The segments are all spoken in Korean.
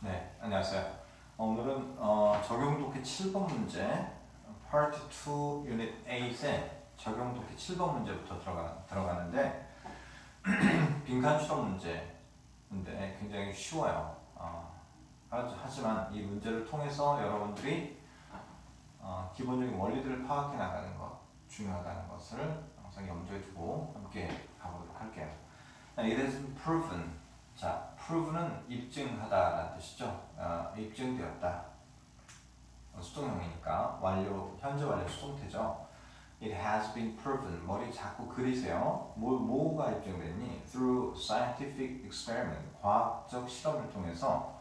네, 안녕하세요. 어, 오늘은 어, 적용 독해 7번 문제, Part 2 Unit 8의 적용 독해 7번 문제부터 들어가, 들어가는데 빈칸 추론 문제인데 굉장히 쉬워요. 어, 하- 하지만 이 문제를 통해서 여러분들이 어, 기본적인 원리들을 파악해 나가는 것 중요하다는 것을 항상 염두에 두고 함께 가보도록 할게요. It is proven 자, prove는 입증하다라는 뜻이죠. 어, 입증되었다. 어, 수동형이니까 완료, 현재 완료 수동태죠. It has been proven. 머리 자꾸 그리세요. 뭐, 뭐가 입증됐니? Through scientific experiment. 과학적 실험을 통해서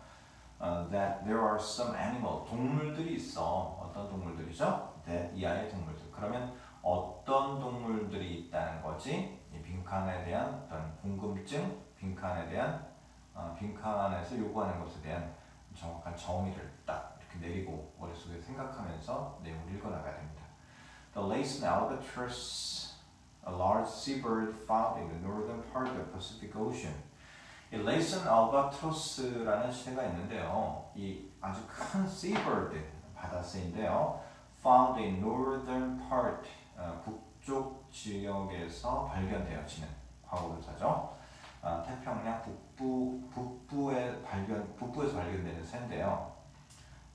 uh, that there are some animal. 동물들이 있어. 어떤 동물들이죠? that 이 아이의 동물들. 그러면 어떤 동물들이 있다는 거지? 이 빈칸에 대한 어떤 궁금증, 빈칸에 대한 어, 빈칸에서 요구하는 것에 대한 정확한 정의를 딱 이렇게 내리고 머릿속에 생각하면서 내용을 읽어나가야 됩니다. The Laysan albatross, a large seabird found in the northern part of the Pacific Ocean. 이 Laysan albatross라는 시대가 있는데요. 이 아주 큰 seabird 바다새인데요. Found in northern part, 어, 북 쪽 지역에서 발견되어지는 과거분사죠. 아, 태평양 북부 북부에 발견 북부에서 발견되는 새인데요.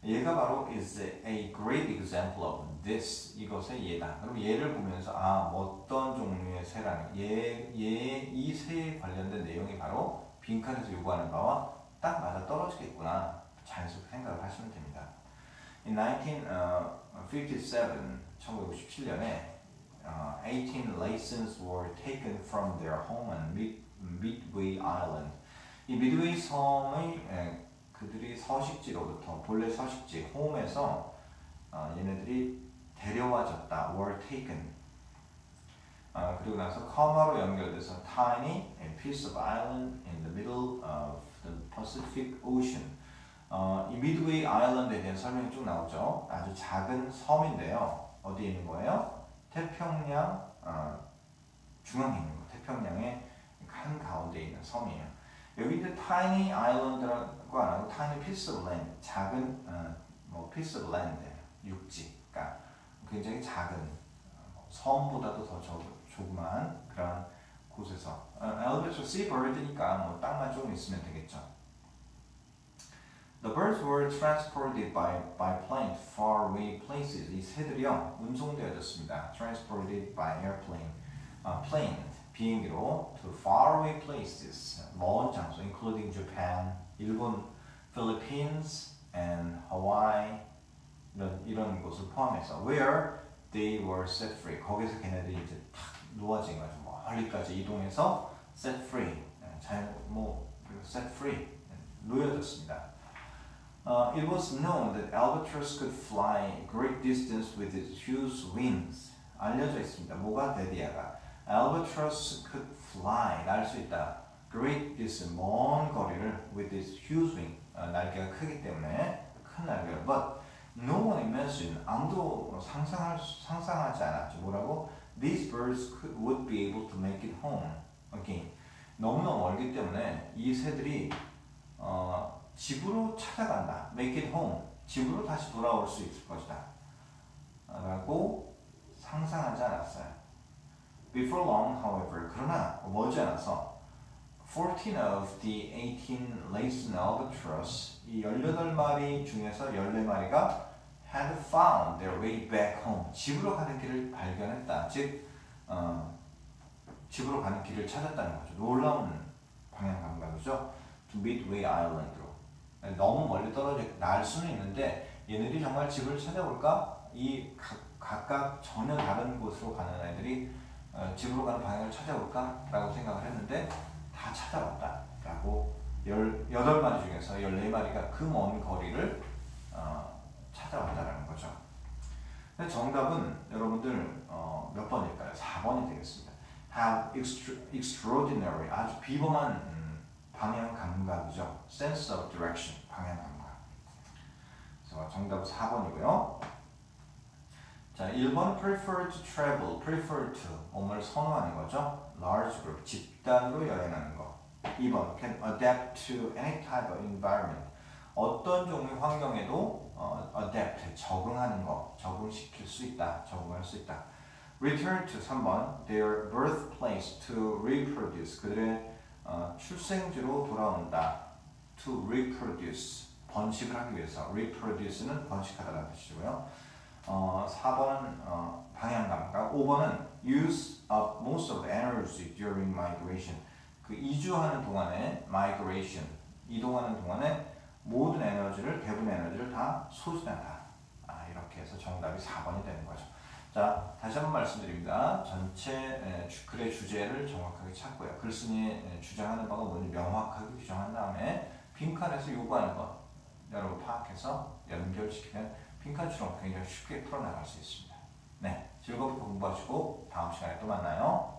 얘가 바로 is a great example of this 이것의 예다. 그럼 얘를 보면서 아 어떤 종류의 새라는 얘얘이 새에 관련된 내용이 바로 빈칸에서 요구하는 바와 딱 맞아 떨어지겠구나. 자연스럽게 생각을 하시면 됩니다. In 1957, 1957년에 uh, 18 lessons were taken from their home on Mid, Midway Island. 이 미드웨이 섬의 에, 그들이 서식지로부터 본래 서식지 홈에서 어, 얘네들이 데려와졌다. were taken. 어, 그리고 나서 커마로 연결돼서 tiny a piece of island in the middle of the Pacific Ocean. 어, 이 미드웨이 아일랜드에 대한 설명이 쭉 나오죠. 아주 작은 섬인데요. 어디에 있는 거예요? 태평양 어, 중앙에 있는 거. 태평양의 한 가운데 있는 섬이에요. 여기 이제 tiny island라고 안 하고 tiny piece of land, 작은 어, 뭐 piece of land, 육지, 그러니까 굉장히 작은 어, 섬보다도 더 적, 조그만 그런 곳에서 어, albatross seabird니까 뭐 땅만 조금 있으면 되겠죠. The birds were transported by by plane to far away places. 이 새들이요 운송되어졌습니다. Transported by airplane, 어, plane 비행기로 to far away places, 먼 장소, including Japan, 일본, Philippines, and Hawaii 이런 이런 곳을 포함해서 where they were set free. 거기서 걔네들이 이제 탁 놓아진 거죠. 멀리까지 이동해서 set free, 예, 잘뭐 set free 놓여졌습니다. Uh, it was known that albatross could fly a great distance with its huge wings. 알려져 있습니다. 뭐가 데디아가 albatross could fly 날 수 있다. great distance 먼 거리를 with its huge wing 어, 날개가 크기 때문에 큰 날개를 but no one imagined 아무도 상상할 수- 상상하지 않았죠. 뭐라고 these birds could, would be able to make it home again. 너무나 멀기 때문에 이 새들이 어, 집으로 찾아간다. make it home. 집으로 다시 돌아올 수 있을 것이다. 라고 상상하지 않았어요. Before long, however, 그러나 머지않아서 14 of the 18 Laysan albatross, 이 18마리 중에서 14마리가 had found their way back home. 집으로 가는 길을 발견했다. 즉, 어, 집으로 가는 길을 찾았다는 거죠. 놀라운 방향 감각이죠. To Midway Island 로. 너무 멀리 떨어져 날 수는 있는데 얘네들이 정말 집을 찾아올까? 이 각, 각각 전혀 다른 곳으로 가는 애들이 어, 집으로 가는 방향을 찾아올까? 라고 생각을 했는데 다 찾아왔다 라고 18마리 중에서 14마리가 그 먼 거리를 어, 찾아왔다라는 거죠. 근데 정답은 여러분들 어, 몇 번일까요? 4번이 되겠습니다. Have extra, extraordinary 아주 비범한 음, 방향 감각이죠. Sense of direction 방향 감각. 그래서 정답은 4번이고요. 자, 1번 prefer to travel, prefer to 뭐를 선호하는 거죠. large group 집단으로 여행하는 거. 2번 can adapt to any type of environment 어떤 종류의 환경에도 어, adapt, 적응하는 거, 적응시킬 수 있다, 적응할 수 있다. Return to 3번, their birthplace to reproduce. 그들의 어, 출생지로 돌아온다. To reproduce, 번식을 하기 위해서. Reproduce는 번식하다라는 뜻이고요. 어, 4번은 어, 방향 감각, 5번은 use of most of energy during migration. 그 이주하는 동안에 migration, 이동하는 동안에 모든 에너지를 대부분 에너지를 다 소진한다. 아, 이렇게 해서 정답이 4번이 되는 거죠. 자, 다시 한번 말씀드립니다. 전체 글의 주제를 정확하게 찾고요. 글쓴이의 에, 주장하는 바가 뭔지 명확하게 규정한 다음에 빈칸에서 요구하는 것 여러분 파악해서 연결시키면 빈칸처럼 굉장히 쉽게 풀어나갈 수 있습니다. 네, 즐겁게 공부하시고 다음 시간에 또 만나요.